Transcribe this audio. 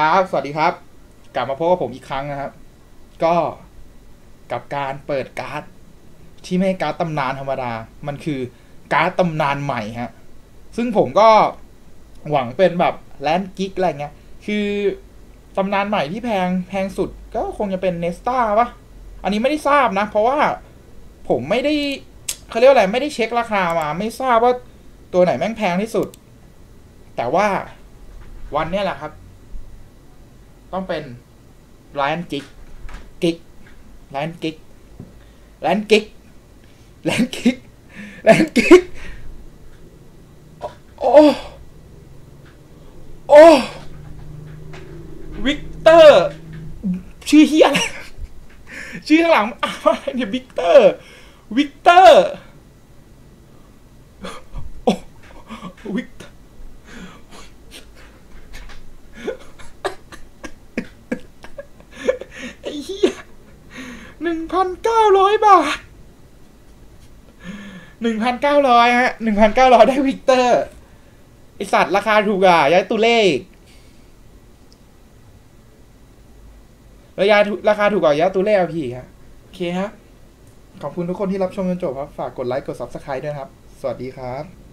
ครับสวัสดีครับ กลับมาพบกับผมอีกครั้งนะครับ ก็กับการเปิดการ์ด ที่ไม่การ์ดตำนานธรรมดา มันคือการ์ดตำนานใหม่ฮะ ซึ่งผมก็หวังเป็นแบบแลนด์กิกอะไรเงี้ย คือตำนานใหม่ที่แพงแพงสุดก็คงจะเป็นเนสตาปะอันนี้ไม่ได้ทราบนะ เพราะว่าผมไม่ได้เขาเรียกว่าอะไรไม่ได้เช็คราคามา ไม่ทราบว่าตัวไหนแม่งแพงที่สุด แต่ว่าวันนี้แหละครับ ต้องเป็นแลนกิกกิกแลนกิกแลนกิกแลนกิกแลนกิกโอ้ โอ้ วิกเตอร์ ชื่อเฮียอะไร ชื่อข้างหลังอะไรเนี่ยวิกเตอร์ วิกเตอร์ วิกเตอร์ ไอ้เหี้ยห นึ่งพันเก้าร้อยบาทหนึ่งพันเก้าร้อยฮะหนึ่งพันเก้าร้อยได้วิกเตอร์ไอสัตว์ราคาถูกอะย้ายตัวเลขระยะราคาถูกกว่าย้ายตัวเลขอะพี่ครับโอเคฮะขอบคุณทุกคนที่รับชมจนจบครับ ฝากกดไลค์กด subscribe ด้วยครับ สวัสดีครับ